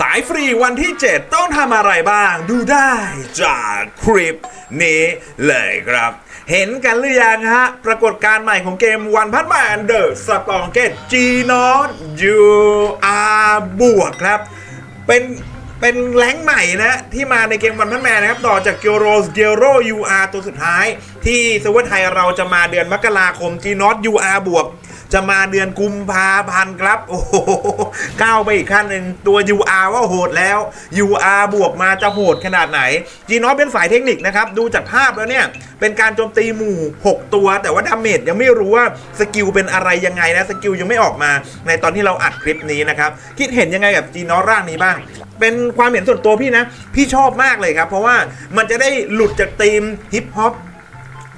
สายฟรีวันที่ 7 ต้องทำอะไรบ้างดูได้จากคลิปนี้เลยครับ เห็นกันหรือยังฮะ ปรากฏการณ์ใหม่ของเกมวันพันแมนเดอะสตองเกตจีนอตยูอาบวกครับ เป็นเป็นแรงค์ใหม่นะที่มาในเกมวันพันแมนนะครับ ต่อจากเกียวโรสเกียวโร UR ตัวสุดท้าย ที่เซเวอร์ไทยเราจะมาเดือนมกราคม G n o t UR บวก จะมาเดือนกุมภาพันธ์ครับ โอ้โหก้าวไปอีกขั้นหนึ่งตัว UR ว่าโหดแล้ว UR บวกมาจะโหดขนาดไหน G n o t เป็นสายเทคนิคนะครับ ดูจากภาพแล้วเนี่ย เป็นการโจมตีหมู่ 6 ตัว แต่ว่าดาเมจยังไม่รู้ว่าสกิลเป็นอะไรยังไงนะ สกิลยังไม่ออกมา ในตอนที่เราอัดคลิปนี้นะครับ คิดเห็นยังไงกับ G n o t ร่างนี้บ้างเป็นความเห็นส่วนตัวพี่นะ พี่ชอบมากเลยครับ เพราะว่ามันจะได้หลุดจากธีมฮิปฮอป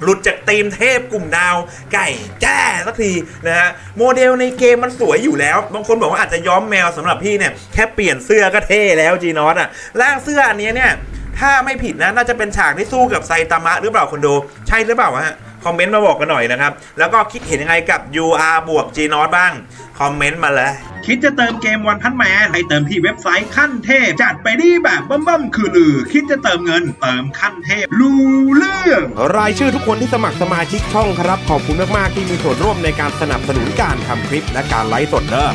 หลุดจากธีมเทพกลุ่มดาว ไก่แจ้สักทีนะฮะโมเดลในเกมมันสวยอยู่แล้ว บางคนบอกว่าอาจจะย้อมแมวสำหรับพี่เนี่ยแค่เปลี่ยนเสื้อก็เท่แล้วจีนอสอะร่างเสื้ออันนี้เนี่ยถ้าไม่ผิดนะน่าจะเป็นฉากที่สู้กับไซตามะหรือเปล่าคนดูใช่หรือเปล่าฮะ คอมเมนต์มาบอกกันหน่อยนะครับ แล้วก็คิดเห็นยังไงกับ UR บวก G n o t บ้าง คอมเมนต์มาเลยคิดจะเติมเกมวันพันแมนให้เติมที่เว็บไซต์ขั้นเทพ จัดไปดีแบบบั้มๆคือลือ คิดจะเติมเงินเติมขั้นเทพรู้เรื่องรายชื่อทุกคนที่สมัครสมาชิกช่องครับขอบคุณมากๆที่มีส่วนร่วมในการสนับสนุนการทำคลิปและการไลฟ์สดเด้อ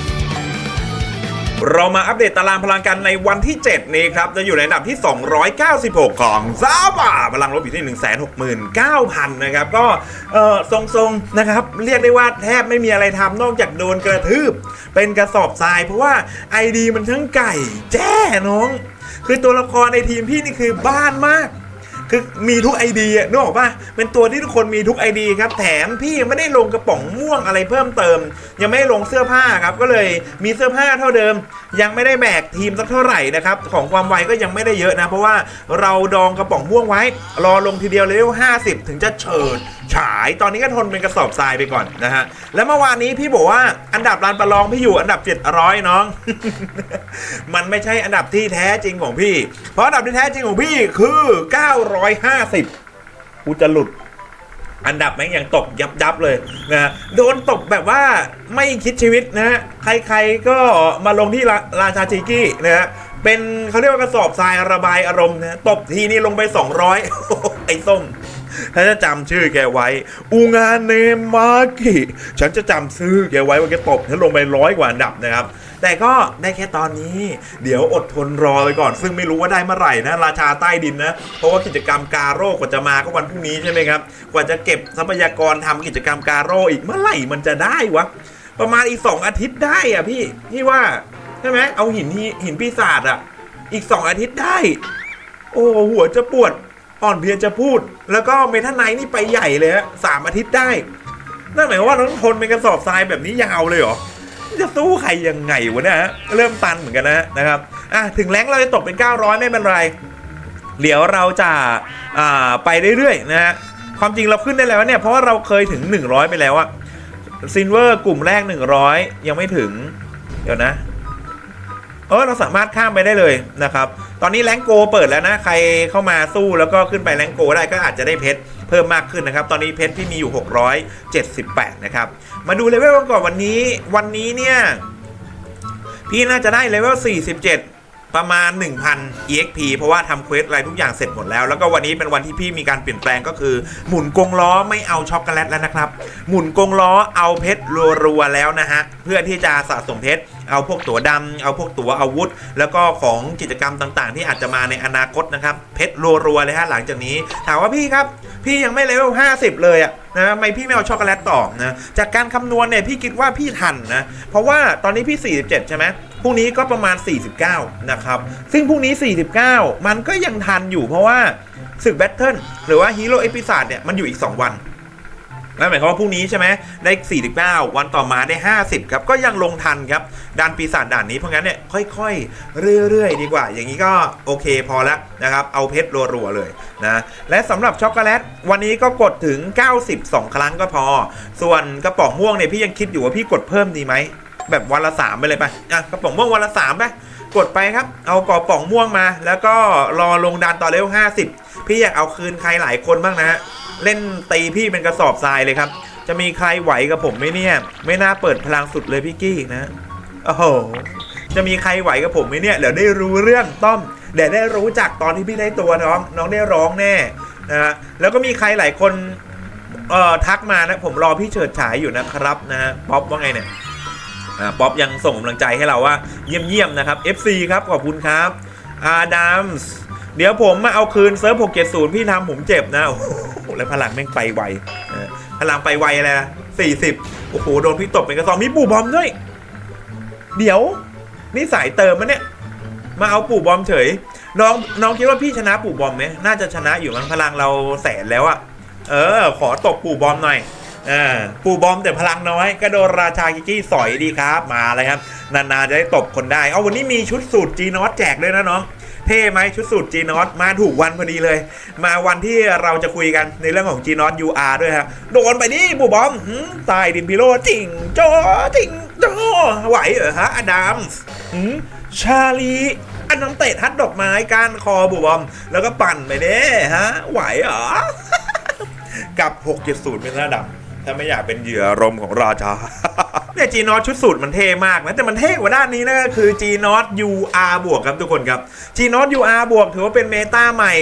เรามาอัปเดตตารางพลังกันในวันที่ 7 นี้ครับ จะอยู่ในอันดับที่ 296 ของซาบาพลังลบอยู่ที่ 169,000 นะครับ ก็เออทรงๆ นะครับ เรียกได้ว่าแทบไม่มีอะไรทำนอกจากโดนกระทืบ เป็นกระสอบทราย เพราะว่า ID มันทั้งไก่ แจ้น้อง คือตัวละครในทีมพี่นี่คือบ้านมาก คือมีทุกไอเดียนึกออกป่ะเป็นตัวที่ทุกคนมีทุกไอเดียครับ แถมพี่ยังไม่ได้ลงกระป๋องม่วงอะไรเพิ่มเติม ยังไม่ได้ลงเสื้อผ้าครับ ก็เลยมีเสื้อผ้าเท่าเดิม ยังไม่ได้แบกทีมสักเท่าไหร่นะครับ ของความไวก็ยังไม่ได้เยอะนะ เพราะว่าเราดองกระป๋องม่วงไว้ รอลงทีเดียวเลเวล50 ถึงจะเฉิดฉาย ตอนนี้ก็ทนเป็นกระสอบทรายไปก่อนนะฮะ แล้วเมื่อวานนี้พี่บอกว่าอันดับลานประลองพี่อยู่อันดับ 700น้อง มันไม่ใช่อันดับที่แท้จริงของพี่ เพราะอันดับที่แท้จริงของพี่คือ950กูจะหลุด อันดับแม่งยังตกยับยับเลยนะโดนตกแบบว่าไม่คิดชีวิตนะฮะใครๆก็มาลงที่ราราชาจิกี้นะฮะเป็นเขาเรียกว่ากระสอบทรายระบายอารมณ์นะตบทีนี้ลงไป 200 ไอ้ส้มถ้าจะจำชื่อแกไว้ อูงานเนมากิฉันจะจำชื่อแกไว้ว่าแกตบฉันลงไปร้อยกว่าอันดับนะครับ แต่ก็ได้แค่ตอนนี้ เดี๋ยวอดทนรอไปก่อน ซึ่งไม่รู้ว่าได้เมื่อไหร่นะ ราชาใต้ดินนะ เพราะว่ากิจกรรมการโร่กว่าจะมาก็วันพรุ่งนี้ใช่ไหมครับ กว่าจะเก็บทรัพยากรทำกิจกรรมการโร่อีกเมื่อไหร่มันจะได้วะ ประมาณอีกสองอาทิตย์ได้อะพี่พี่ว่าใช่ไหมเอาหินที่หินปีศาจอะอีกสองอาทิตย์ได้ โอ้หัวจะปวดอ่อนเพลียจะพูด แล้วก็เมทัลไนท์นี่ไปใหญ่เลยฮะสามอาทิตย์ได้นั่นหมายความว่าต้องทนเป็นกระสอบทรายแบบนี้ยาวเลยเหรอ จะสู้ใครยังไงวะเนะฮะเริ่มตันเหมือนกันนะนะครับอะถึงแรงเราจะตกเป็น 900 ไม่เป็นไรเดี๋ยวเราจะอ่าไปเรื่อยๆนะฮะความจริงเราขึ้นได้แล้วเนี่ยเพราะว่าเราเคยถึง 100 ไปแล้วอะซินเวอร์กลุ่มแรก 100 ยังไม่ถึง เดี๋ยวนะเออเราสามารถข้ามไปได้เลยนะครับ ตอนนี้แรงโกเปิดแล้วนะ ใครเข้ามาสู้แล้วก็ขึ้นไปแรงโกได้ก็อาจจะได้เพชร เพิ่มมากขึ้นนะครับ ตอนนี้เพชรที่มีอยู่ 678 นะครับ มาดูเลเวลกันก่อนวันนี้ วันนี้เนี่ย พี่น่าจะได้เลเวล 47ประมาณ 1,000 EXP เพราะว่าทำเควสอะไรทุกอย่างเสร็จหมดแล้ว แล้วก็วันนี้เป็นวันที่พี่มีการเปลี่ยนแปลงก็คือ หมุนกงล้อไม่เอาช็อกโกแลตแล้วนะครับ หมุนกงล้อเอาเพชรรัวๆแล้วนะฮะ เพื่อที่จะสะสมเพชร เอาพวกตั๋วดำเอาพวกตั๋วอาวุธ แล้วก็ของกิจกรรมต่างๆ ที่อาจจะมาในอนาคตนะครับเพชรรัวๆเลยฮะหลังจากนี้ถามว่าพี่ครับ พี่ยังไม่เลเวล50 เลยอะนะทำไมพี่ไม่เอาช็อกโกแลตต่อนะจากการคำนวณเนี่ยพี่คิดว่าพี่ทันนะเพราะว่าตอนนี้พี่ 47 ใช่ไหมพรุ่งนี้ก็ประมาณ 49 นะครับ ซึ่งพรุ่งนี้ 49 มันก็ยังทันอยู่เพราะว่าศึกแบทเทิลหรือว่าฮีโร่เอพิซาดเนี่ยมันอยู่อีก 2 วัน นั่นหมายความว่าพรุ่งนี้ใช่ไหมได้ 49 วันต่อมาได้ 50 ครับ ก็ยังลงทันครับด่านปีศาจด่านนี้เพราะงั้นเนี่ยค่อยๆ เรื่อยๆ ดีกว่า อย่างนี้ก็โอเคพอแล้วนะครับ เอาเพชรรัวๆเลยนะและสำหรับช็อกโกแลตวันนี้ก็กดถึง 92 ครั้งก็พอ ส่วนกระป๋องม่วงเนี่ยพี่ยังคิดอยู่ว่าพี่กดเพิ่มดีไหมแบบวันละ3ไปเลยไปอะกระป๋องม่วงวันละ3ไปกดไปครับ เอากระป๋องม่วงมา แล้วก็รอลงดันต่อเลเวล50 พี่อยากเอาคืนใครหลายคนบ้างนะฮะ เล่นตีพี่เป็นกระสอบทรายเลยครับ จะมีใครไหวกับผมไหมเนี่ย ไม่น่าเปิดพลังสุดเลยพี่กี้นะโอ้โหจะมีใครไหวกับผมไหมเนี่ยเดี๋ยวได้รู้เรื่องต้อมเดี๋ยวได้รู้จักตอนที่พี่ได้ตัวน้องน้องได้ร้องแน่นะฮะแล้วก็มีใครหลายคนเอ่อทักมานะผมรอพี่เฉิดฉายอยู่นะครับนะฮะป๊อปว่าไงเนี่ยอ่าป๊อปยังส่งกำลังใจให้เราว่าเยี่ยมเยี่ยมๆนะครับ FC ครับขอบคุณครับอาดัมส์ เดี๋ยวผมมาเอาคืนเซิร์ฟ670 พี่ทำผมเจ็บนะ โอ้โหแล้วพลังแม่งไปไวพลังไปไวอะไรนะ40 โอ้โห โดนพี่ตบเป็นกระสอบมีปู่บอมด้วย เดี๋ยว นี่สายเติมมันเนี่ย มาเอาปู่บอมเฉย น้องน้องคิดว่าพี่ชนะปู่บอมไหมน่าจะชนะอยู่มั้งพลังเราแสนแล้วอะเออ ขอตบปู่บอมหน่อยอ่าปู่บอมแต่พลังน้อยก็โดนราชากิกกี้สอยดีครับ มาเลยครับ นานๆจะได้ตบคนได้ เอาวันนี้มีชุดสูตรจีนอตแจกด้วยนะน้อง เท่ไหมชุดสูตรจีนอตมาถูกวันพอดีเลย มาวันที่เราจะคุยกันในเรื่องของจีนอต UR ด้วยฮะโดนไปดิปู่บอมตายดินพิโรจริงโจจริงโจไหวเหรอฮะอดัมส์หืมชาลีอันน้ำเตะทัดดอกไม้กานคอปู่บอม แล้วก็ปั่นไปเด้ฮะไหวเหรอกับ 6.0 เป็นระดับ ถ้าไม่อยากเป็นเหยื่อรมของราชา เนี่ยจีนอตชุดสูตรมันเท่มากนะ แต่มันเท่กว่าด้านนี้นะก็คือจีนอต UR บวกครับทุกคนครับจีนอต UR บวกถือว่าเป็นเมตาใหม่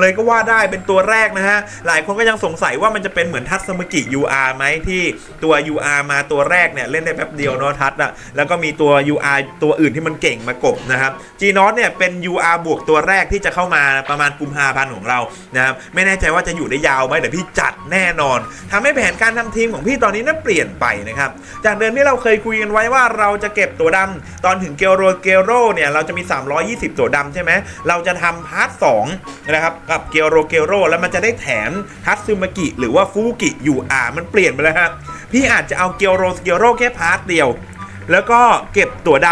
เลยก็ว่าได้เป็นตัวแรกนะฮะ หลายคนก็ยังสงสัยว่ามันจะเป็นเหมือนทัศมกิ UR ไหมที่ตัว UR มาตัวแรกเนี่ย เล่นได้แป๊บเดียวเนาะทัศอะแล้วก็มีตัว UR ตัวอื่นที่มันเก่งมากบนะครับ G n o t เนี่ยเป็น UR บวกตัวแรกที่จะเข้ามาประมาณกุมภาพันธ์ของเรานะครับไม่แน่ใจว่าจะอยู่ได้ยาวไหมแต่พี่จัดแน่นอนทำให้แผนการทำทีมของพี่ตอนนี้น่าเปลี่ยนไปนะครับจากเดิมที่เราเคยคุยกันไว้ว่าเราจะเก็บตัวดำตอนถึงเกลโรเกลโรเนี่ยเราจะมี 320 ตัวดำใช่ไหมเราจะทำพาร์ท2นะครับกับเกลโรเกลโรแล้วมันจะได้แถมทัตซึมากิหรือว่าฟูกิยูอามันเปลี่ยนไปแล้วฮะพี่อาจจะเอาเกลโรเกลโรแค่พาร์ทเดียว แล้วก็เก็บตัวด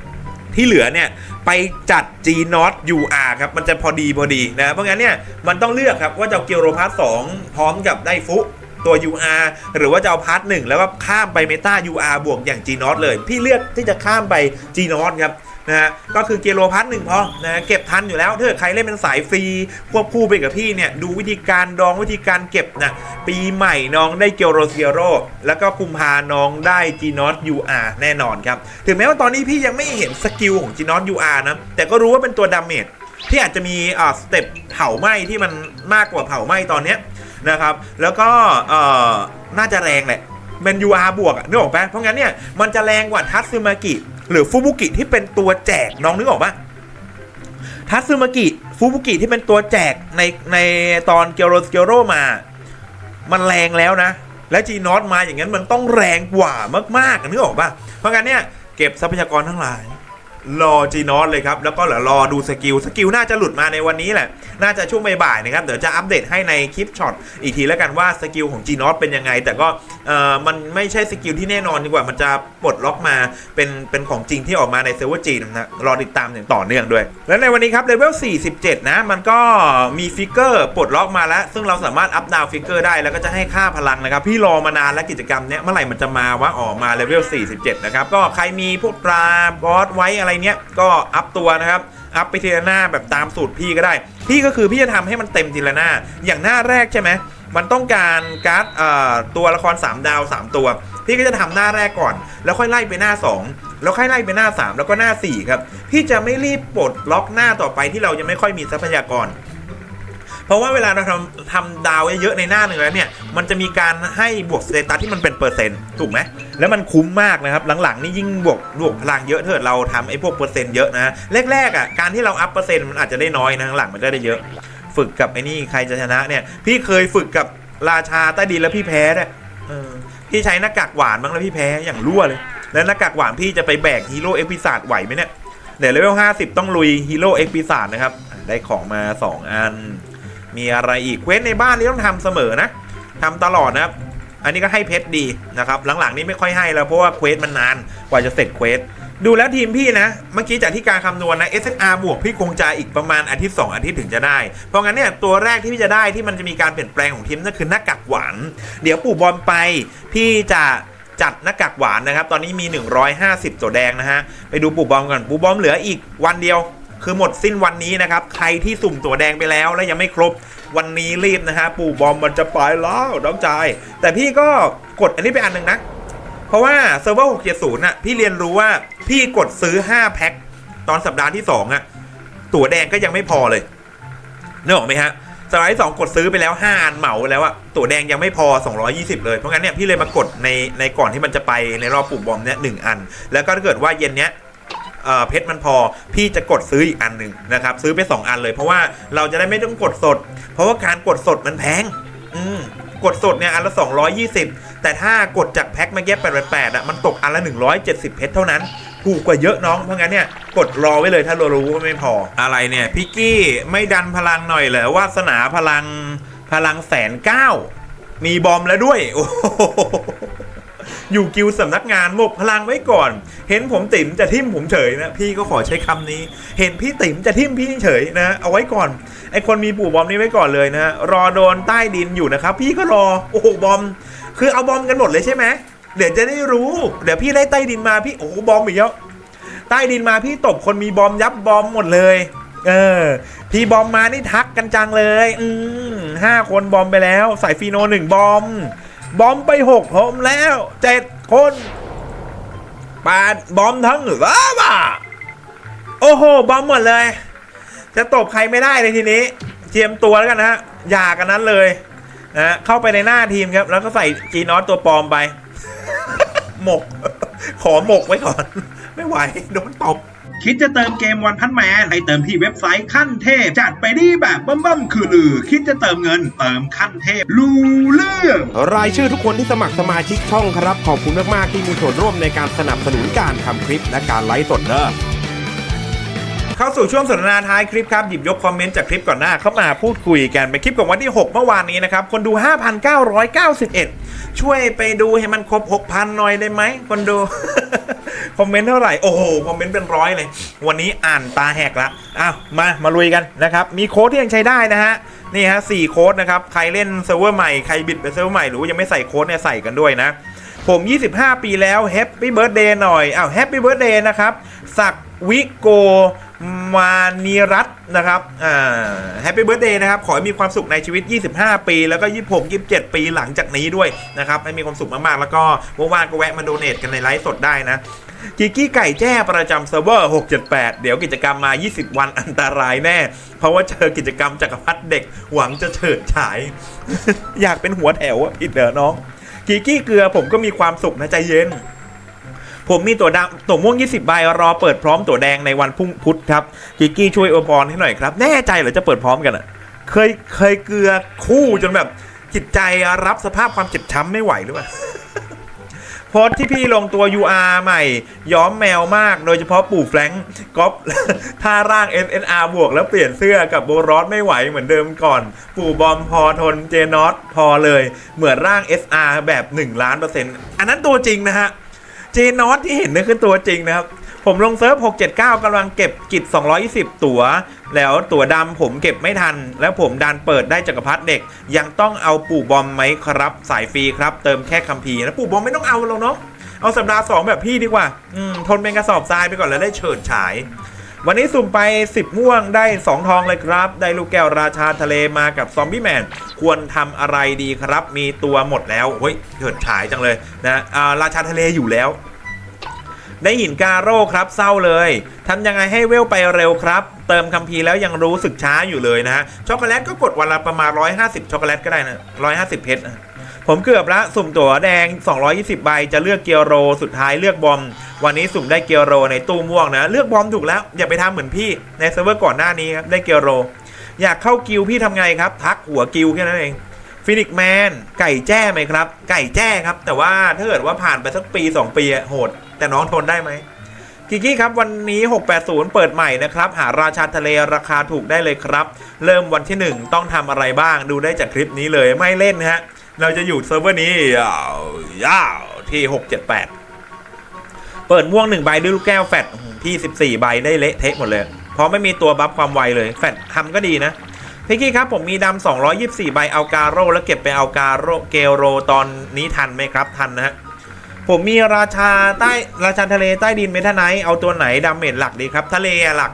ำที่เหลือเนี่ยไปจัด G n o t UR ครับ มันจะพอดีพอดีนะ เพราะงั้นเนี่ย มันต้องเลือกครับ ว่าจะเอาเกียวโรพาร์ท2พร้อมกับได้ฟุตัว UR หรือว่าจะเอาพาร์ทหนึ่งแล้วก็ข้ามไปเมตา UR บวกอย่าง G n o t เลย พี่เลือกที่จะข้ามไป G n o t ครับ นะฮะก็คือเกียร์โรพาร์ทหนึ่งพอนะเก็บทันอยู่แล้วถ้ากิดใครเล่นเป็นสายฟรีควบคู่ไปกับพี่เนี่ยดูวิธีการดองวิธีการเก็บนะปีใหม่น้องได้เกียวโรเกียโรแล้วก็คุมพาน้องได้ G n o t UR แน่นอนครับ ถึงแม้ว่าตอนนี้พี่ยังไม่เห็นสกิลของ G n o t UR นะ แต่ก็รู้ว่าเป็นตัวดาเมจที่อาจจะมีอ่าสเต็ปเผาไหม้ที่มันมากกว่าเผาไหม้ตอนเนี้ยนะครับ แล้วก็เอ่อน่าจะแรงแหละ มัน UR บวกนึกออกปะเพราะงั้นเนี่ยมันจะแรงกว่าทัตซึมากิ หรือฟูบุกิที่เป็นตัวแจกน้องนึกออกปะทัตซึมากิฟูบุกิที่เป็นตัวแจกในในตอนเกียวโรสเกียวโรมา มันแรงแล้วนะ และจีนอตมาอย่างนั้นมันต้องแรงกว่ามากๆนึกออกปะเพราะงั้นเนี่ยเก็บทรัพยากรทั้งหลาย รอจีนอสเลยครับ แล้วก็เดี๋ยวรอดูสกิล สกิลน่าจะหลุดมาในวันนี้แหละ น่าจะช่วงบ่ายๆนะครับ เดี๋ยวจะอัปเดตให้ในคลิปช็อตอีกทีแล้วกันว่าสกิลของจีนอสเป็นยังไง แต่ก็เอ่อมันไม่ใช่สกิลที่แน่นอนดีกว่า มันจะปลดล็อกมาเป็นเป็นของจริงที่ออกมาในเซิร์ฟเวอร์จีนนะ รอติดตามอย่างต่อเนื่องด้วย และในวันนี้ครับเลเวล 47 นะ มันก็มีฟิกเกอร์ปลดล็อกมาแล้ว ซึ่งเราสามารถอัพดาวฟิกเกอร์ได้แล้วก็จะให้ค่าพลังนะครับ พี่รอมานานแล้วกิจกรรมเนี้ยเมื่อไหร่มันจะมาวะออกมาเลเวล 47 นะครับ ก็ใครมีพวกปลาบอสไว้อะไรเนี้ยก็อัพตัวนะครับอัพไปทีละหน้าแบบตามสูตรพี่ก็ได้ พี่ก็คือพี่จะทำให้มันเต็มทีละหน้า อย่างหน้าแรกใช่ไหมมันต้องการการ์ดตัวละคร 3 ดาว 3 ตัว พี่ก็จะทำหน้าแรกก่อน แล้วค่อยไล่ไปหน้า 2 แล้วค่อยไล่ไปหน้า 3 แล้วก็หน้า 4 ครับ พี่จะไม่รีบปลดล็อกหน้าต่อไปที่เรายังไม่ค่อยมีทรัพยากร เพราะว่าเวลาเราทำทำดาวเยอะๆในหน้าหนึ่งแล้วเนี่ย มันจะมีการให้บวกสเตตัสที่มันเป็นเปอร์เซ็นต์ถูกไหมแล้วมันคุ้มมากนะครับ หลังๆนี่ยิ่งบวกบวกพลังเยอะเถิดเราทำไอ้พวกเปอร์เซ็นต์เยอะนะแรกๆอะการที่เราอัพเปอร์เซ็นต์มันอาจจะได้น้อยนะหลังมันจะได้เยอะ ฝึกกับไอ้นี่ใครจะชนะเนี่ย พี่เคยฝึกกับราชาใต้ดินแล้วพี่แพ้เนี่ยพี่ใช้หน้ากากหวานบ้างแล้วพี่แพ้อย่างรั่วเลย แล้วหน้ากากหวานพี่จะไปแบกฮีโร่เอ็กพิซาดไหวไหมเนี่ยเดี๋ยวเลเวล50 ต้องลุยฮีโร่เอ็กพิซาดนะครับ ได้ของมา 2 อัน มีอะไรอีกเควสในบ้านนี่ต้องทำเสมอนะทำตลอดนะครับ อันนี้ก็ให้เพชรดีนะครับ หลังๆ นี่ไม่ค่อยให้แล้วเพราะว่าเควสมันนานกว่าจะเสร็จเควสดูแล้วทีมพี่นะ เมื่อกี้จากที่การคำนวณนะ SSR บวกพี่คงจะอีกประมาณอาทิตย์ 2 อาทิตย์ถึงจะได้ เพราะงั้นเนี่ยตัวแรกที่พี่จะได้ที่มันจะมีการเปลี่ยนแปลงของทีมนั่นคือหน้ากากหวาน เดี๋ยวปู่บอลไปพี่จะจัดหน้ากากหวานนะครับ ตอนนี้มี 150 ตัวแดงนะฮะ ไปดูปู่บอมก่อนปู่บอมเหลืออีกวันเดียว คือหมดสิ้นวันนี้นะครับ ใครที่สุ่มตัวแดงไปแล้วและยังไม่ครบวันนี้รีบนะฮะปู่บอมมันจะไปแล้วน้องจายแต่พี่ก็กดอันนี้ไปอันหนึ่งนะ เพราะว่าเซิร์ฟเวอร์670น่ะพี่เรียนรู้ว่าพี่กดซื้อ 5 แพ็คตอนสัปดาห์ที่ 2อะตั๋วแดงก็ยังไม่พอเลยนึกออกไหมฮะสัปดาห์ที่สองกดซื้อไปแล้ว 5 อันเหมาแล้วอะตั๋วแดงยังไม่พอ 220 เลย เพราะงั้นเนี่ยพี่เลยมากดในในก่อนที่มันจะไปในรอบปุ่มบอมเนี่ยหนึ่งอัน แล้วก็ถ้าเกิดว่าเย็นเนี้ย เพชรมันพอ พี่จะกดซื้ออีกอันหนึ่งนะครับซื้อไป 2 อันเลยเพราะว่าเราจะได้ไม่ต้องกดสด เพราะว่าการกดสดมันแพง อืมกดสดเนี่ยอันละ 220 แต่ถ้ากดจากแพ็คมื่อกี้888อะมันตกอันละ 170 เพชรเท่านั้น ถูกกว่าเยอะน้อง เพราะงั้นเนี่ยกดรอไว้เลยถ้าเรารู้ว่าไม่พอ อะไรเนี่ยพี่กี้ไม่ดันพลังหน่อยเหรอวาสนาพลังพลังแสนเก้ามีบอมแล้วด้วยโอ้โห อยู่กิวสำนักงานหมกพลังไว้ก่อน เห็นผมติ๋มจะทิ่มผมเฉยนะ พี่ก็ขอใช้คำนี้ เห็นพี่ติ๋มจะทิ่มพี่เฉยนะ เอาไว้ก่อน ไอคนมีปู่บอมนี้ไว้ก่อนเลยนะ รอโดนใต้ดินอยู่นะครับ พี่ก็รอ โอ้โหบอม คือเอาบอมกันหมดเลยใช่ไหมเดี๋ยวจะได้รู้ เดี๋ยวพี่ได้ใต้ดินมาพี่โอ้โหบอมอีกแล้วใต้ดินมาพี่ตบคนมีบอมยับบอมหมดเลย เออ พี่บอมมานี่ทักกันจังเลย อืมห้าคนบอมไปแล้ว ใส่ฟีโนหนึ่งบอม บอมไปหกผมแล้วเจ็ดคนแปดบอมทั้งหรือว่าบ้าโอ้โห บอมหมดเลย จะตบใครไม่ได้เลยทีนี้ เจียมตัวแล้วกันนะฮะอย่ากันนั้นเลยนะเข้าไปในหน้าทีมครับ แล้วก็ใส่จีนอสตัวปลอมไป หมก ขอหมกไว้ก่อน ไม่ไหว โดนตบ คิดจะเติมเกมวันพันแมนให้เติมที่เว็บไซต์ขั้นเทพ จัดไปดีแบบบั้มๆคือลือ คิดจะเติมเงินเติมขั้นเทพรู้เรื่อง รายชื่อทุกคนที่สมัครสมาชิกช่องครับ ขอบคุณมาก ๆ ที่มีส่วนร่วมในการสนับสนุนการทำคลิปและการไลฟ์สดเด้อ เข้าสู่ช่วงสนทนาท้ายคลิปครับ หยิบยกคอมเมนต์จากคลิปก่อนหน้าเข้ามาพูดคุยกันเป็นคลิปของวันที่ 6 เมื่อวานนี้นะครับ คนดู 5,991 ช่วยไปดูให้มันครบ 6,000 หน่อยได้ไหมคนดู คอมเมนต์เท่าไหร่ โอ้โห คอมเมนต์เป็นร้อยเลย วันนี้อ่านตาแหกละอ้าวมามาลุยกันนะครับ มีโค้ดที่ยังใช้ได้นะฮะนี่ฮะสี่โค้ดนะครับใครเล่นเซิร์ฟเวอร์ใหม่ใครบิดไปเซิร์ฟเวอร์ใหม่หรือว่ายังไม่ใส่โค้ดเนี่ยใส่กันด้วยนะผม 25 ปีแล้วแฮปปี้เบิร์ดเดย์หน่อยอ้าวแฮปปี้เบิร์ดเดย์นะครับศักวิโก มานีรัตนะครับอ่าแฮปปี้เบิร์ดเดย์นะครับ ขอให้มีความสุขในชีวิต 25 ปี แล้วก็ 26 27 ปีหลังจากนี้ด้วยนะครับ ให้มีความสุขมาก ๆ แล้วก็ว่างๆก็แวะมาโดเนทกันในไลฟ์สดได้นะกิกกี้ไก่แจ้ประจำเซิร์ฟเวอร์ 678 เดี๋ยวกิจกรรมมา 20 วันอันตรายแน่ เพราะว่าเจอกิจกรรมจักรพรรดิเด็กหวังจะเฉิดฉาย อยากเป็นหัวแถวอะผิดเหรอน้องกีกี้เกลือผมก็มีความสุขนะใจเย็น ผมมีตัวดำตัวม่วง 20 ใบรอเปิดพร้อมตัวแดงในวันพรุ่งพุธครับกีกี้ช่วยอวยพรให้หน่อยครับแน่ใจเหรอจะเปิดพร้อมกันอะเคยเคยเกลือคู่จนแบบจิตใจรับสภาพความเจ็บช้ำไม่ไหวหรือเปล่าโพสที่พี่ลงตัว UR ใหม่ ย้อมแมวมาก โดยเฉพาะปู่แฟรงก์ก๊อปท่าร่าง SNR บวกแล้วเปลี่ยนเสื้อกับโบรอสไม่ไหวเหมือนเดิมก่อน ปู่บอมพอทนเจนอตพอเลย เหมือนร่าง SR แบบ 1 ล้านเปอร์เซ็นต์อันนั้นตัวจริงนะฮะ เจนอตที่เห็นนี่คือตัวจริงนะครับ ผมลงเซิร์ฟ 679กำลังเก็บกิจ 220 ตั๋วแล้วตั๋วดำผมเก็บไม่ทัน แล้วผมดันเปิดได้จักรพรรดิเด็ก ยังต้องเอาปู่บอมไหมครับ สายฟรีครับ เติมแค่คัมภีร์นะปู่บอมไม่ต้องเอาหรอกเนาะเอาสัปดาห์ 2 แบบพี่ดีกว่า อืม ทนเป็นกระสอบทรายไปก่อนแล้วได้เฉิดฉาย วันนี้สุ่มไป 10 ม่วงได้ 2 ทองเลยครับ ได้ลูกแก้วราชาทะเลมากับซอมบี้แมน ควรทำอะไรดีครับ มีตัวหมดแล้วเฮ้ยเฉิดฉายจังเลยนะอาราชาทะเลอยู่แล้ว ได้หินกาโร่ครับเศร้าเลยทำยังไงให้เวลไปเร็วครับ เติมคัมภีร์แล้วยังรู้สึกช้าอยู่เลยนะฮะช็อกโกแลตก็กดวันละประมาณ 150ช็อกโกแลตก็ได้นะ150เพชร ผมเกือบละสุ่มตั๋วแดง 220 ใบจะเลือกเกียวโร สุดท้ายเลือกบอม วันนี้สุ่มได้เกียวโรในตู้ม่วงนะ เลือกบอมถูกแล้ว อย่าไปทำเหมือนพี่ในเซิร์ฟเวอร์ก่อนหน้านี้ครับได้เกียวโร อยากเข้ากิลพี่ทำไงครับ ทักหัวกิลแค่นั้นเองฟินิกแมนไก่แจ้ไหมครับ ไก่แจ้ครับ แต่ว่าถ้าเกิดว่าผ่านไปสักปี 2 ปีโหด แต่น้องทนได้ไหมกิกกี้ครับวันนี้ 680 เปิดใหม่นะครับ หาราชาทะเลราคาถูกได้เลยครับ เริ่มวันที่ 1 ต้องทำอะไรบ้างดูได้จากคลิปนี้เลยไม่เล่นนะฮะ เราจะอยู่เซิร์ฟเวอร์นี้ยาวยาวที่678เปิดม่วง1ใบด้วยลูกแก้วแฟดที่14ใบได้เละเทะหมดเลย เพราะไม่มีตัวบัฟความไวเลย แฟดทำก็ดีนะพี่กี้ครับผมมีดำ224ใบเอากาโร่แล้วเก็บไปเอากาโร่เกลโรตอนนี้ทันไหมครับ ทันนะฮะผมมีราชาใต้ราชาทะเลใต้ดินเมทาไนเอาตัวไหนดาเมจหลักดีครับ ทะเลหลัก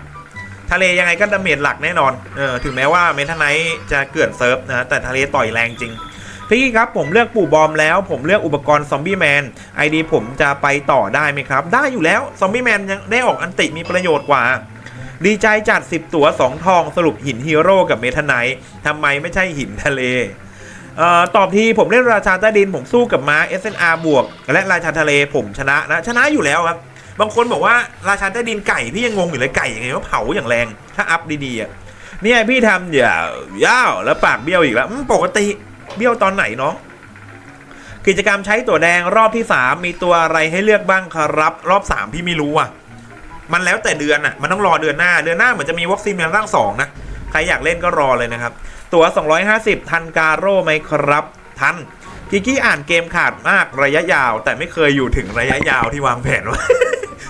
ทะเลยังไงก็ดาเมจหลักแน่นอนเออถึงแม้ว่าเมทาไนจะเกลื่อนเซิร์ฟนะแต่ทะเลต่อยแรงจริง พี่ครับผมเลือกปู่บอมแล้ว ผมเลือกอุปกรณ์ซอมบี้แมนไอดีผมจะไปต่อได้ไหมครับ ได้อยู่แล้วซอมบี้แมนยังได้ออกอันติมีประโยชน์กว่า ดีใจจัด 10 ตัว 2 ทองสรุปหินฮีโร่กับเมทไนท์ทำไมไม่ใช่หินทะเลเออตอบทีผมเล่นราชาใต้ดินผมสู้กับม้า SNR บวก และราชาทะเลผมชนะนะ ชนะอยู่แล้วครับ บางคนบอกว่าราชาใต้ดินไก่พี่ยังงงอยู่เลยไก่ยังไงว่าเผาอย่างแรง ถ้าอัพดีๆอะเนี่ยพี่ทำอย่ายาวแล้วปากเบี้ยวอีกแล้วปกติ เบี้ยวตอนไหนเนาะกิจกรรมใช้ตัวแดงรอบที่ 3 มีตัวอะไรให้เลือกบ้างครับ รอบ 3 พี่ไม่รู้อะ มันแล้วแต่เดือนอะ มันต้องรอเดือนหน้า เดือนหน้าเหมือนจะมีวัคซีนแมนร่างสองนะ ใครอยากเล่นก็รอเลยนะครับ ตัว 250 ทันการโร่ไหมครับ ทันกิกกี้อ่านเกมขาดมากระยะยาว แต่ไม่เคยอยู่ถึงระยะยาวที่วางแผนไว้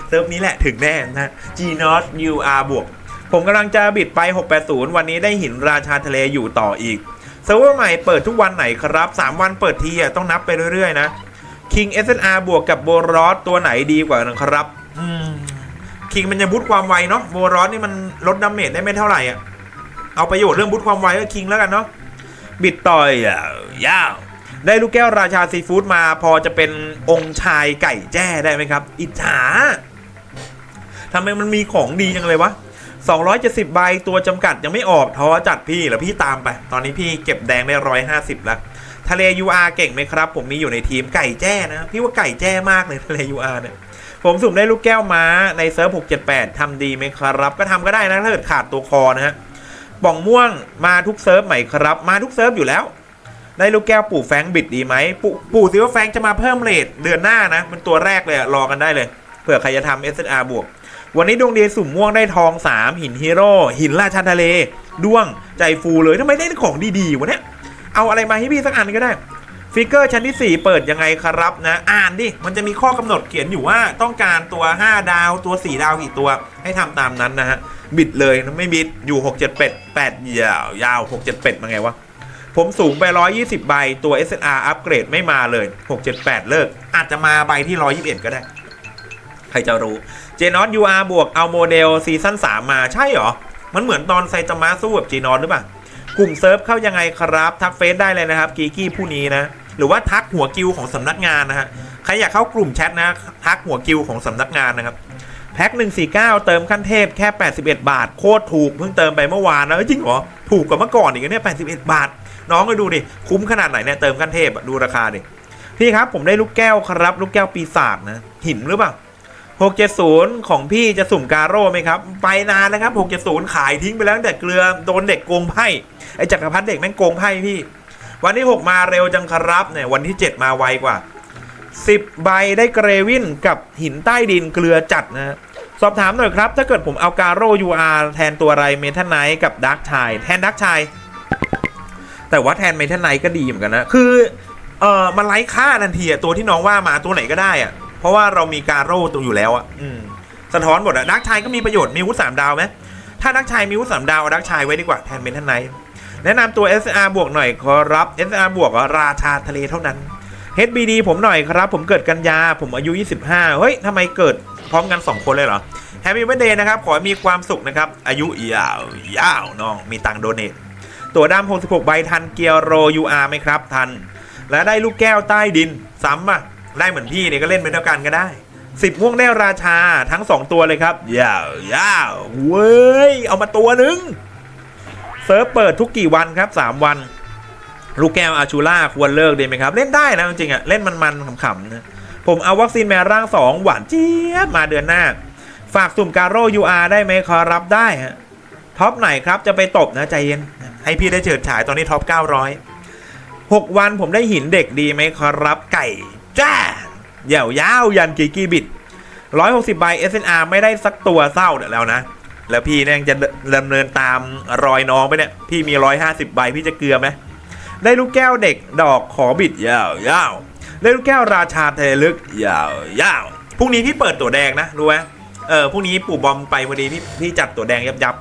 เซิร์ฟนี้แหละถึงแน่นะ G Not UR บวกผมกำลังจะบิดไป 680 วันนี้ได้หินราชาทะเลอยู่ต่ออีก ซิร์ฟเวอร์ใหม่เปิดทุกวันไหนครับ 3 วันเปิดทีอะต้องนับไปเรื่อยๆนะ King SNR บวกกับโบรอสตัวไหนดีกว่านะครับอืมคิงมันจะบูทความไวเนาะโบรอสนี่มันลดดาเมจได้ไม่เท่าไหร่อะเอาประโยชน์เรื่องบูทความไวก็คิงแล้วกันเนาะบิดต่อยอะยาวได้ลูกแก้วราชาซีฟู้ดมาพอจะเป็นองค์ชายไก่แจ้ได้ไหมครับ อิจฉาทำไมมันมีของดีจังเลยวะ 270 ใบตัวจำกัดยังไม่ออกท้อจัดพี่แล้วพี่ตามไป ตอนนี้พี่เก็บแดงได้ 150แล้วทะเล UR เก่งไหมครับ ผมมีอยู่ในทีมไก่แจ้นะ พี่ว่าไก่แจ้มากเลยทะเล UR เนี่ยผมสุ่มได้ลูกแก้วม้าในเซิร์ฟ 678 ทำดีไหมครับ ก็ทำก็ได้นะ ถ้าเกิดขาดตัวคอนะฮะป่องม่วงมาทุกเซิร์ฟไหมครับ มาทุกเซิร์ฟอยู่แล้ว ได้ลูกแก้วปู่แฟงบิดดีไหม ปู่ปู่ซิว่าแฟงจะมาเพิ่มเลทเดือนหน้านะเป็นตัวแรกเลยรอกันได้เลยเผื่อใครจะทำ SNR บวก วันนี้ดวงดีสุ่มม่วงได้ทอง3หินฮีโร่หินราชาทะเลด้วงใจฟูเลยทำไมได้ของดีๆวะเนี่ยเอาอะไรมาให้พี่สักอันก็ได้ฟิกเกอร์ชั้นที่ 4 เปิดยังไงครับนะ อ่านดิ มันจะมีข้อกำหนดเขียนอยู่ว่าต้องการตัว 5 ดาวตัว 4 ดาวกี่ตัวให้ทำตามนั้นนะฮะ บิดเลยนะไม่บิดอยู่ 6 7 8 8ยาวยาว 6 7 8มาไงวะ ผมสูงไป 120 ใบตัว SNR อัปเกรดไม่มาเลย 6 7 8 เลิก อาจจะมาใบที่ 121 ก็ได้ ใครจะรู้ เจนอต UR บวกเอาโมเดลซีซั่น3มาใช่เหรอ มันเหมือนตอนไซตามะสู้กับจีนอตหรือเปล่ากลุ่มเซิร์ฟเข้ายังไงครับ ทักเฟซได้เลยนะครับกีกี้ผู้นี้นะ หรือว่าทักหัวกิวของสำนักงานนะฮะใครอยากเข้ากลุ่มแชทนะ ทักหัวกิวของสำนักงานนะครับแพ็ค149 เติมขั้นเทพแค่ 81 บาท โคตรถูกเพิ่งเติมไปเมื่อวานนะจริงเหรอถูกกว่าเมื่อก่อนอีกเนี่ย81 บาท น้องก็ดูดิคุ้มขนาดไหนเนี่ยเติมขั้นเทพดูราคาดิพี่ครับผมได้ลูกแก้วครับ ลูกแก้วปีศาจนะหินหรือเปล่า 670 ของพี่จะสุ่มการโร่ไหมครับ ไปนานนะครับ 670 ขายทิ้งไปแล้วตั้งแต่เกลือโดนเด็กโกงไพ่ไอ้จักรพรรดิเด็กแม่งโกงไพ่พี่ วันที่ 6 มาเร็วจังครับเนี่ยวันที่ 7 มาไวกว่า 10 ใบได้เกรวินกับหินใต้ดินเกลือจัดนะสอบถามหน่อยครับ ถ้าเกิดผมเอาการโร่ UR แทนตัวอะไรเมทันไนท์กับดาร์กชายแทนดาร์กชายแต่ว่าแทนเมทันไนท์ก็ดีเหมือนกันนะคือเออมันไร้ค่าทันทีตัวที่น้องว่ามาตัวไหนก็ได้อะ เพราะว่าเรามีการโร่ตัวอยู่แล้วอะอืมสะท้อนหมดอะดาร์กชายก็มีประโยชน์มีอาวุธสามดาวไหมถ้าดาร์กชายมีอาวุธสามดาวเอาดาร์กชายไว้ดีกว่าแทนเมทันไนท์แนะนำตัว SR บวกหน่อยครับ SR บวกราชาทะเลเท่านั้น HBD ผมหน่อยครับ ผมเกิดกันยา ผมอายุ 25 เฮ้ยทำไมเกิดพร้อมกัน 2 คนเลยเหรอ Happy Birthday นะครับ ขอให้มีความสุขนะครับ อายุยาวยาวน้อง มีตังค์โดเนทตัวดำ66 ใบทันเกียร์โร UR ไหมครับ ทัน และได้ลูกแก้วใต้ดินซ้ำอะ ได้เหมือนพี่เนี่ยก็เล่นไปเท่ากันก็ได้10ม่วงได้ราชาทั้ง2ตัวเลยครับยาวยาวเว้ย เอามาตัวหนึ่งเซิร์ฟเปิดทุกกี่วันครับ3วัน ลูกแก้วอาชูล่าควรเลิกดีไหมครับ เล่นได้นะจริงๆอะเล่นมันๆขำๆนะผมเอาวัคซีนแมร่าง2หวานเจี๊ยบมาเดือนหน้า ฝากสุ่มการโร่ UR ได้ไหมขอรับได้ฮะท็อปไหนครับจะไปตบนะใจเย็น ให้พี่ได้เฉิดฉายตอนนี้ท็อป900 6 วันผมได้หินเด็กดีไหมขอรับไก่ จ้าเหย่ายาวยันกี่กี่บิด160ใบ SNR ไม่ได้สักตัวเศร้าเดี๋ยวแล้วนะ แล้วพี่เนี่ยจะดำเนินตามรอยน้องไปเนี่ย พี่มี150ใบพี่จะเกลือไหมได้ลูกแก้วเด็กดอกขอบิดยาวยาวได้ลูกแก้วราชาเทลึกยาวยาวพรุ่งนี้พี่เปิดตัวแดงนะรู้ไหมเออพรุ่งนี้ปู่บอมไปพอดีพี่พี่จัดตัวแดงยับยับ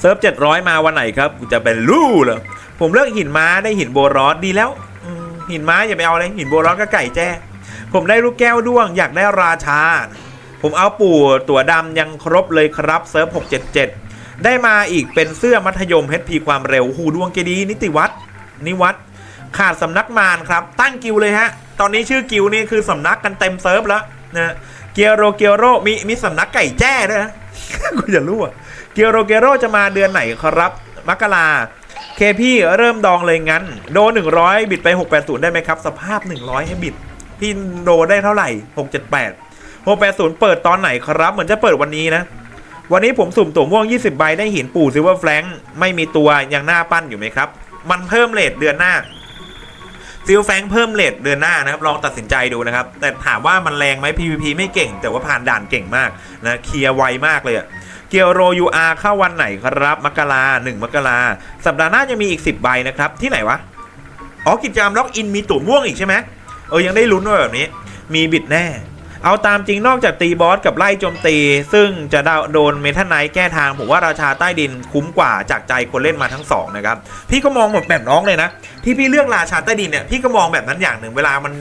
เซิร์ฟ700มาวันไหนครับจะเป็นลู่เหรอผมเลือกหินม้าได้หินโบรอสดีแล้ว หินม้าอย่าไปเอาเลยหินโบรอสก็ไก่แจ้ผมได้ลูกแก้วด้วงอยากได้ราชา ผมเอาปู่ตัวดำยังครบเลยครับเซิร์ฟ677 ได้มาอีกเป็นเสื้อมัธยม HP ความเร็วหูดวงเกดีนิติวัตรนิวัตรขาดสำนักมารครับ ตั้งกิวเลยฮะ ตอนนี้ชื่อกิวนี่คือสำนักกันเต็มเซิร์ฟแล้วนะเกียโรเกียโรมีมีสำนักไก่แจ้ด้วยนะกูจะรู้อะเกียโรเกียโรจะมาเดือนไหนครับ มกรา เคพี่เริ่มดองเลยงั้น โดน100 บิดไป 680 ได้ไหมครับ สภาพ 100 ให้บิด พี่โดได้เท่าไหร่ 678 680 เปิดตอนไหนครับ เหมือนจะเปิดวันนี้นะ วันนี้ผมสุ่มตัวม่วง 20 ใบได้หินปู่ซิลเวอร์แฟลงไม่มีตัวยังหน้าปั้นอยู่ไหมครับ มันเพิ่มเลทเดือนหน้า ซิลแฟงเพิ่มเลทเดือนหน้านะครับ ลองตัดสินใจดูนะครับ แต่ถามว่ามันแรงไหม PVP ไม่เก่ง แต่ว่าผ่านด่านเก่งมากนะเคลียร์ไวมากเลยอะเกียวโรยูอาเข้าวันไหนครับ มกราหนึ่งมกราสัปดาห์หน้าจะมีอีก 10 ใบนะครับ ที่ไหนวะ อ๋อกิจกรรมล็อกอินมีตั๋วม่วงอีกใช่ไหมเออยังได้ลุ้นด้วยแบบนี้ มีบิดแน่ เอาตามจริงนอกจากตีบอสกับไล่โจมตี ซึ่งจะโดนเมทัลไนท์แก้ทาง ผมว่าราชาใต้ดินคุ้มกว่าจากใจคนเล่นมาทั้งสองนะครับ พี่ก็มองแบบแบบน้องเลยนะ ที่พี่เลือกราชาใต้ดินเนี่ยพี่ก็มองแบบนั้นอย่างหนึ่งเวลามัน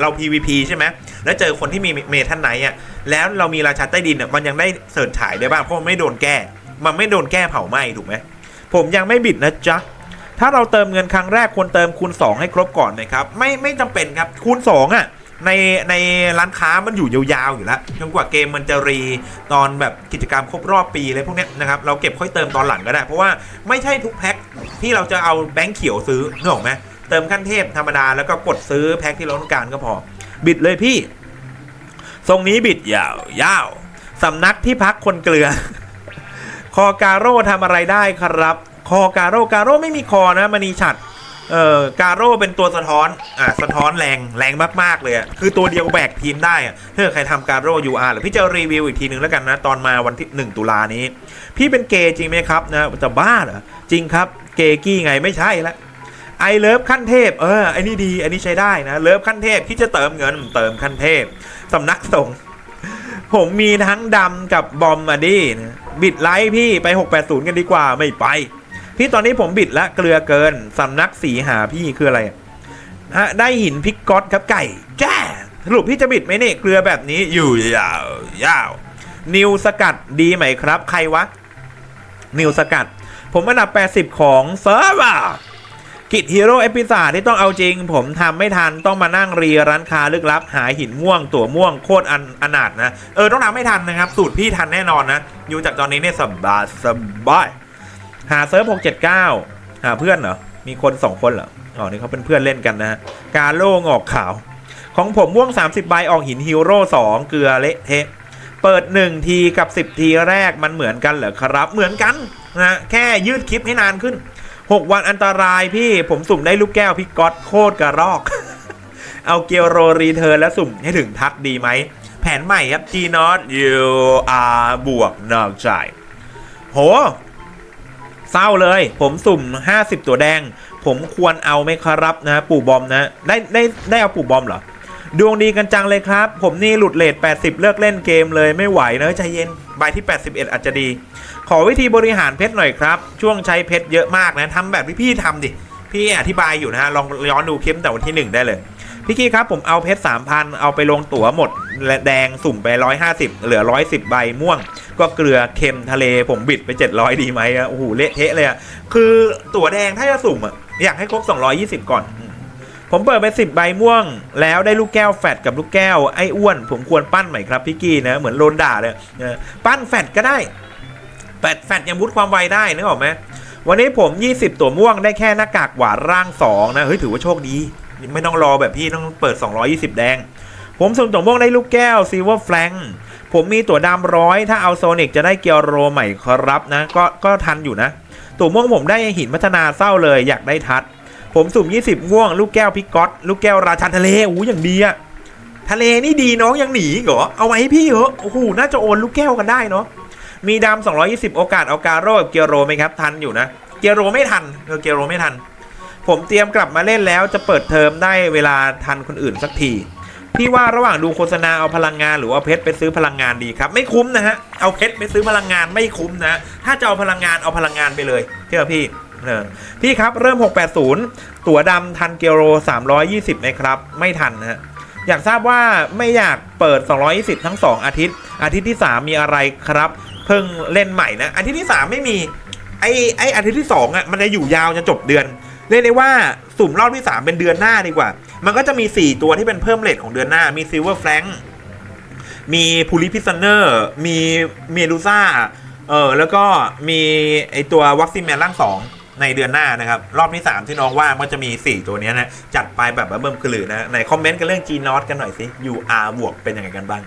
เรา PVP ใช่ไหมแล้วเจอคนที่มีเมทัลไนท์อะแล้วเรามีราชาใต้ดินเนี่ยมันยังได้เสิร์ชฉายได้บ้างเพราะมันไม่โดนแก้ มันไม่โดนแก้เผาไหม้ถูกไหมผมยังไม่บิดนะจ๊ะถ้าเราเติมเงินครั้งแรกควรเติมคูณ 2 ให้ครบก่อนนะครับไม่ไม่จำเป็นครับคูณ2อะ ในในร้านค้ามันอยู่ยาวๆอยู่แล้วจนกว่าเกมมันจะรีตอนแบบกิจกรรมครบรอบปีอะไรพวกนี้นะครับเราเก็บค่อยเติมตอนหลังก็ได้ เพราะว่าไม่ใช่ทุกแพ็คที่เราจะเอาแบงค์เขียวซื้อนึกออกไหมเติมขั้นเทพธรรมดาแล้วก็กดซื้อแพ็คที่เราต้องการก็พอ บิดเลยพี่ทรงนี้บิดยาวยาวสำนักที่พักคนเกลือ คอการโร่ทำอะไรได้ครับ คอการโร่การโร่ไม่มีคอนะมณีฉัด เออการโร่เป็นตัวสะท้อน อ่า สะท้อนแรง แรงมาก ๆ เลยอะคือตัวเดียวแบกทีมได้อะถ้าใครทำการโร่ UR หรือพี่จะรีวิวอีกทีหนึ่งแล้วกันนะ ตอนมาวันที่ 1 ตุลานี้ พี่เป็นเกย์จริงไหมครับนะจะบ้าเหรอ จริงครับ เกย์กี้ไงไม่ใช่ละไอเลิฟขั้นเทพ เออไอนี่ดี อันนี้ใช้ได้นะ เลิฟขั้นเทพที่จะเติมเงิน เติมขั้นเทพสำนักสงฆ์ผมมีทั้งดำกับบอมมาดินะบิดไลท์พี่ไป 680 กันดีกว่าไม่ไป พี่ตอนนี้ผมบิดละเกลือเกินสำนักสีหาพี่คืออะไรฮะได้หินพิกก๊อตครับไก่แจ้สรุปพี่จะบิดไหมเนี่ยเกลือแบบนี้อยู่ยาวยาวนิวสกัดดีไหมครับ ใครวะ นิวสกัด ผมอันดับ 80 ของเซิร์ฟอร์กิจฮีโร่เอพิซาที่ต้องเอาจริง ผมทำไม่ทันต้องมานั่งรีร้านค้าลึกลับ หาหินม่วงตัวม่วงโคตรอันอนาถนะ เออต้องทำไม่ทันนะครับ สูตรพี่ทันแน่นอนนะ อยู่จากตอนนี้เนี่ยสบายสบาย หาเซิร์ฟ679หาเพื่อนเหรอ มีคน2คนเหรอ อ๋อ นี่เขาเป็นเพื่อนเล่นกันนะฮะ กาโล่งออกขาว ของผมม่วง 30 ใบออกหินฮีโร่2เกลือเละเทะ เปิด 1 ทีกับ 10 ทีแรกมันเหมือนกันเหรอครับ เหมือนกันนะแค่ยืดคลิปให้นานขึ้น 6 วันอันตรายพี่ผมสุ่มได้ลูกแก้วพี่ก๊อตโคตรกระรอก เอาเกียวโรรีเทิร์นแล้วสุ่มให้ถึงทักดีไหม แผนใหม่ครับ G not U R บวกนอกใจายโห เศร้าเลย ผมสุ่ม 50 ตัวแดง ผมควรเอาไหมครับนะปู่บอมนะ ได้ได้ได้เอาปู่บอมเหรอ ดวงดีกันจังเลยครับ ผมนี่หลุดเลท80 เลิกเล่นเกมเลยไม่ไหวนะใจเย็นใบที่ 81 อาจจะดี ขอวิธีบริหารเพชรหน่อยครับ ช่วงใช้เพชรเยอะมากนะทำแบบที่พี่ทำดิ พี่อธิบายอยู่นะฮะลองย้อนดูคลิปแต่วันที่ 1 ได้เลย พี่กี้ครับผมเอาเพชร3,000เอาไปลงตั๋วหมดแดงสุ่มไป 150 เหลือ 110 ใบม่วง ก็เกลือเค็มทะเลผมบิดไป 700 ดีไหมอะโอ้โหเละเทะเลยอะคือตั๋วแดงถ้าจะสุ่มอะอยากให้ครบ 220 ก่อน ผมเปิดไป10ใบม่วง แล้วได้ลูกแก้วแฟดกับลูกแก้วไอ้อ้วน ผมควรปั้นไหมครับพี่กี้นะเหมือนโดนด่าเลยปั้นแฟดก็ได้แฟดแฟดยังมุดความไวได้นึกออกไหมวันนี้ผม 20 ตัวม่วงได้แค่หน้ากากหวานร่าง2นะเฮ้ยถือว่าโชคดี ไม่ต้องรอแบบพี่ต้องเปิด 220 แดง ผมสุ่มตัวม่วงได้ลูกแก้วซิลเวอร์แฟลงผมมีตัวดำร้อยถ้าเอาโซนิกจะได้เกียวโรใหม่ครับนะ ก็ก็ทันอยู่นะ ตัวม่วงผมได้หินพัฒนาเศร้าเลยอยากได้ทัด ผมสุ่ม 20 ม่วง ลูกแก้วพิกอตลูกแก้วราชันทะเลอู้อย่างดีอะทะเลนี่ดีน้องยังหนีเหรอเอาไว้ให้พี่เหรอโอ้โหน่าจะโอนลูกแก้วกันได้เนาะมีดำ220 โอกาสเอาการโร่กับเกียโรไหมครับทันอยู่นะ เกียโรไม่ทันเออเกียโรไม่ทัน ผมเตรียมกลับมาเล่นแล้วจะเปิดเทอมได้เวลาทันคนอื่นสักที พี่ว่าระหว่างดูโฆษณาเอาพลังงานหรือว่าเพชรไปซื้อพลังงานดีครับ ไม่คุ้มนะฮะเอาเพชรไปซื้อพลังงานไม่คุ้มนะ ถ้าจะเอาพลังงานเอาพลังงานไปเลยเชื่อพี่เออพี่ครับเริ่ม 680 ตั๋วดำทันเกียโร320ไหมครับ ไม่ทันนะฮะอยากทราบว่าไม่อยากเปิด 220 ทั้ง 2 อาทิตย์ อาทิตย์ที่ 3 มีอะไรครับ เพิ่งเล่นใหม่นะ อาทิตย์ที่ 3 ไม่มี ไอไออาทิตย์ที่ 2อะมันจะอยู่ยาวจนจบเดือน เรียกได้ว่าสุ่มรอบที่ 3 เป็นเดือนหน้าดีกว่า มันก็จะมี 4 ตัวที่เป็นเพิ่มเลทของเดือนหน้า มีซิลเวอร์แฟลงมีพูลิพิซเนอร์ มีเมดูซ่า เออแล้วก็มีไอตัววัคซีนแมนร่างสองในเดือนหน้านะครับ รอบที่ 3 ที่น้องว่ามันจะมี 4 ตัวนี้นะ จัดไปแบบเบิ่มคือลือนะในคอมเมนต์กันเรื่อง G n o t กันหน่อยสิ UR บวกเป็นยังไงกันบ้าง